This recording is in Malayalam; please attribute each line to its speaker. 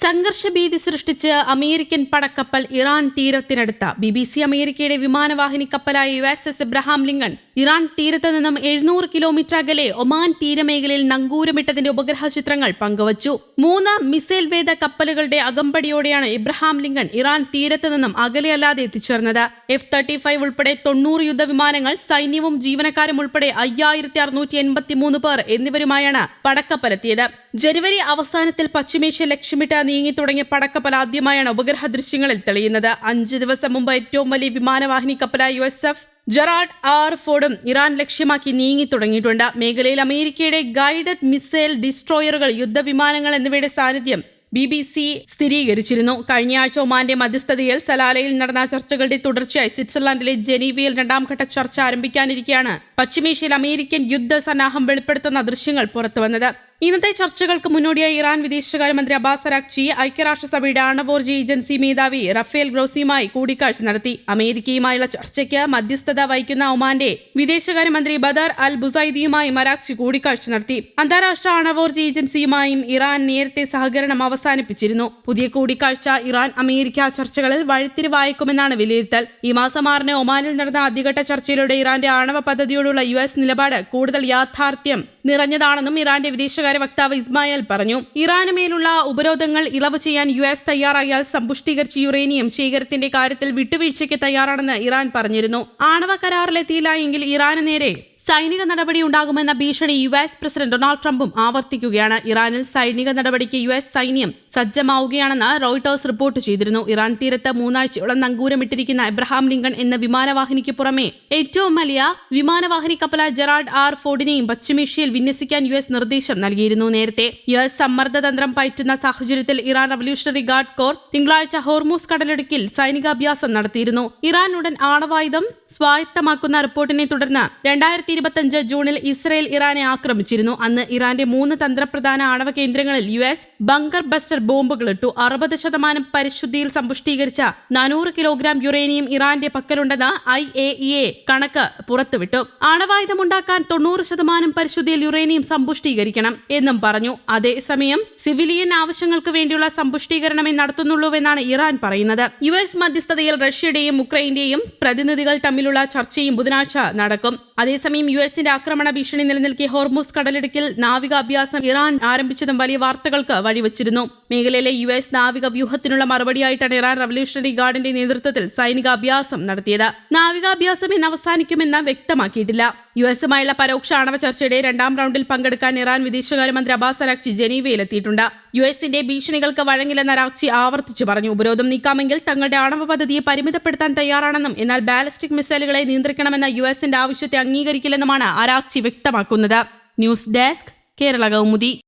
Speaker 1: സംഘർഷഭീതി സൃഷ്ടിച്ച് അമേരിക്കൻ പടക്കപ്പൽ ഇറാൻ തീരത്തിനടുത്ത ബി ബി സി അമേരിക്കയുടെ വിമാനവാഹിനി കപ്പലായ U S S Abraham Lincoln Iran തീരത്ത് നിന്നും എഴുന്നൂറ് കിലോമീറ്റർ അകലെ ഒമാൻ തീരമേഖലയിൽ നങ്കൂരമിട്ടതിന്റെ ഉപഗ്രഹ ചിത്രങ്ങൾ പങ്കുവച്ചു. മൂന്ന് മിസൈൽ വേദ കപ്പലുകളുടെ അകമ്പടിയോടെയാണ് ഇബ്രഹാം ലിങ്കൺ ഇറാൻ തീരത്ത് നിന്നും അകലെയല്ലാതെ എത്തിച്ചേർന്നത്. എഫ് തേർട്ടി ഫൈവ് ഉൾപ്പെടെ തൊണ്ണൂറ് യുദ്ധവിമാനങ്ങൾ സൈന്യവും ജീവനക്കാരും ഉൾപ്പെടെ അയ്യായിരത്തി അറുന്നൂറ്റി എൺപത്തി മൂന്ന് പേർ എന്നിവരുമായാണ് പടക്കപ്പലെത്തിയത്. ജനുവരി അവസാനത്തിൽ പശ്ചിമേഷ്യ ലക്ഷ്യമിട്ട് നീങ്ങി തുടങ്ങിയ പടക്കപ്പൽ ആദ്യമായാണ് ഉപഗ്രഹ ദൃശ്യങ്ങളിൽ തെളിയുന്നത്. അഞ്ച് ദിവസം മുമ്പ് ഏറ്റവും വലിയ വിമാനവാഹിനി കപ്പലായ U S F Gerald R ഫോർഡും Iran ലക്ഷ്യമാക്കി നീങ്ങി തുടങ്ങിയിട്ടുണ്ട്. മേഖലയിൽ അമേരിക്കയുടെ ഗൈഡഡ് മിസൈൽ ഡിസ്ട്രോയറുകൾ യുദ്ധവിമാനങ്ങൾ എന്നിവയുടെ സാന്നിധ്യം ബി ബി സി സ്ഥിരീകരിച്ചിരുന്നു. കഴിഞ്ഞ ആഴ്ച ഒമാന്റെ മധ്യസ്ഥതയിൽ സലാലയിൽ നടന്ന ചർച്ചകളുടെ തുടർച്ചയായി സ്വിറ്റ്സർലാൻഡിലെ ജനീവയിൽ രണ്ടാംഘട്ട ചർച്ച ആരംഭിക്കാനിരിക്കെയാണ്. പശ്ചിമേഷ്യയിൽ അമേരിക്കൻ യുദ്ധ സന്നാഹം വെളിപ്പെടുത്തുന്ന ദൃശ്യങ്ങൾ പുറത്തുവന്നത്. ഇന്നത്തെ ചർച്ചകൾക്ക് മുന്നോടിയായി ഇറാൻ വിദേശകാര്യമന്ത്രി അബ്ബാസ് അറാഖ്ചി ഐക്യരാഷ്ട്രസഭയുടെ ആണവോർജ ഏജൻസി മേധാവി റഫേൽ ഗ്രോസിയുമായി കൂടിക്കാഴ്ച നടത്തി. അമേരിക്കയുമായുള്ള ചർച്ചയ്ക്ക് മധ്യസ്ഥത വഹിക്കുന്ന ഒമാന്റെ വിദേശകാര്യമന്ത്രി ബദർ അൽ ബുസൈദിയുമായും അറാഖ്ചി കൂടിക്കാഴ്ച നടത്തി. അന്താരാഷ്ട്ര ആണവോർജ ഏജൻസിയുമായും ഇറാൻ നേരത്തെ സഹകരണം അവസാനിപ്പിച്ചിരുന്നു. പുതിയ കൂടിക്കാഴ്ച ഇറാൻ അമേരിക്ക ചർച്ചകളിൽ വഴിത്തിരിവായേക്കുമെന്നാണ് വിലയിരുത്തൽ. ഈ മാസം ആറിന് ഒമാനിൽ നടന്ന ആദ്യഘട്ട ചർച്ചയിലൂടെ ഇറാന്റെ ആണവ പദ്ധതിയോടുള്ള യു നിലപാട് കൂടുതൽ യാഥാർത്ഥ്യം നിറഞ്ഞതാണെന്നും ഇറാന്റെ വിദേശകാര്യ വക്താവ് ഇസ്മായിൽ പറഞ്ഞു ഇറാനുമേലുള്ള ഉപരോധങ്ങൾ ഇളവ് ചെയ്യാൻ യു എസ് തയ്യാറായാൽ സമ്പുഷ്ടീകരിച്ച യുറേനിയം ശേഖരത്തിന്റെ കാര്യത്തിൽ വിട്ടുവീഴ്ചയ്ക്ക് തയ്യാറാണെന്ന് ഇറാൻ പറഞ്ഞിരുന്നു. ആണവ കരാറിലെത്തിയില്ല എങ്കിൽ ഇറാന് നേരെ സൈനിക നടപടി ഉണ്ടാകുമെന്ന ഭീഷണി യു എസ് പ്രസിഡന്റ് ഡൊണാൾഡ് ട്രംപും ആവർത്തിക്കുകയാണ്. ഇറാനിൽ സൈനിക നടപടിക്ക് യു എസ് സൈന്യം സജ്ജമാവുകയാണെന്ന് റോയിട്ടേഴ്സ് റിപ്പോർട്ട് ചെയ്തിരുന്നു. ഇറാൻ തീരത്ത് മൂന്നാഴ്ചയോളം നങ്കൂരമിട്ടിരിക്കുന്ന എബ്രഹാം ലിങ്കൺ എന്ന വിമാനവാഹിനിക്ക് പുറമെ ഏറ്റവും വലിയ വിമാനവാഹിനി കപ്പലായ ജെറാർഡ് ആർ ഫോർഡിനെയും പശ്ചിമേഷ്യയിൽ വിന്യസിക്കാൻ യു എസ് നിർദ്ദേശം നൽകിയിരുന്നു. നേരത്തെ യു എസ് സമ്മർദ്ദതന്ത്രം പയറ്റുന്ന സാഹചര്യത്തിൽ ഇറാൻ റവല്യൂഷണറി ഗാർഡ് കോർ തിങ്കളാഴ്ച ഹോർമൂസ് കടലിടുക്കിൽ സൈനികാഭ്യാസം നടത്തിയിരുന്നു. ഇറാൻ ഉടൻ ആണവായുധം സ്വായത്തമാക്കുന്ന റിപ്പോർട്ടിനെ തുടർന്ന് രണ്ടായിരത്തി ഇരുപത്തിയഞ്ച് ജൂണിൽ ഇസ്രയേൽ ഇറാനെ ആക്രമിച്ചിരുന്നു. അന്ന് ഇറാന്റെ മൂന്ന് തന്ത്രപ്രധാന ആണവ കേന്ദ്രങ്ങളിൽ യു എസ് ബങ്കർ ബസ്റ്റർ ബോംബുകൾ ഇട്ടു അറുപത് ശതമാനം പരിശുദ്ധിയിൽ സമ്പുഷ്ടീകരിച്ച നാനൂറ് കിലോഗ്രാം യുറേനിയം ഇറാന്റെ പക്കലുണ്ടെന്ന് ഐ എ ഇ എ കണക്ക് പുറത്തുവിട്ടു. ആണവായുധമുണ്ടാക്കാൻ തൊണ്ണൂറ് ശതമാനം പരിശുദ്ധിയിൽ യുറേനിയം സമ്പുഷ്ടീകരിക്കണം എന്നും പറഞ്ഞു. അതേസമയം സിവിലിയൻ ആവശ്യങ്ങൾക്ക് വേണ്ടിയുള്ള സമ്പുഷ്ടീകരണമേ നടത്തുന്നുള്ളൂവെന്നാണ് ഇറാൻ പറയുന്നത്. യു എസ് മധ്യസ്ഥതയിൽ റഷ്യയുടെയും ഉക്രൈന്റെയും പ്രതിനിധികൾ തമ്മിലുള്ള ചർച്ചയും ബുധനാഴ്ച നടക്കും. അതേസമയം യു എസിന്റെ ആക്രമണ ഭീഷണി നിലനിൽക്കെ ഹോർമൂസ് കടലിടുക്കിൽ നാവികാഭ്യാസം ഇറാൻ ആരംഭിച്ചതും വലിയ വാർത്തകൾക്ക് വഴിവെച്ചിരുന്നു. മേഖലയിലെ യു എസ് നാവിക വ്യൂഹത്തിനുള്ള മറുപടിയായിട്ടാണ് ഇറാൻ റവല്യൂഷണറി ഗാർഡിന്റെ നേതൃത്വത്തിൽ സൈനികാഭ്യാസം നടത്തിയത്. നാവികാഭ്യാസം ഇന്ന് അവസാനിക്കുമെന്ന് വ്യക്തമാക്കിയിട്ടില്ല. യു എസുമായുള്ള പരോക്ഷ ആണവ ചർച്ചയുടെ രണ്ടാം റൗണ്ടിൽ പങ്കെടുക്കാൻ ഇറാൻ വിദേശകാര്യമന്ത്രി അബ്ബാസ് അരാക്ചി ജനീവയിലെത്തിയിട്ടുണ്ട് യു എസിന്റെ ഭീഷണികൾക്ക് വഴങ്ങില്ലെന്ന റാക്ചി ആവർത്തിച്ചു പറഞ്ഞു. ഉപരോധം നീക്കാമെങ്കിൽ തങ്ങളുടെ ആണവ പദ്ധതിയെ പരിമിതപ്പെടുത്താൻ തയ്യാറാണെന്നും എന്നാൽ ബാലിസ്റ്റിക് മിസൈലുകളെ നിയന്ത്രിക്കണമെന്ന യു എസിന്റെ ആവശ്യത്തെ അംഗീകരിക്കില്ലെന്നുമാണ് അറാക്ചി വ്യക്തമാക്കുന്നത്. News desk Kerala Kaumudi.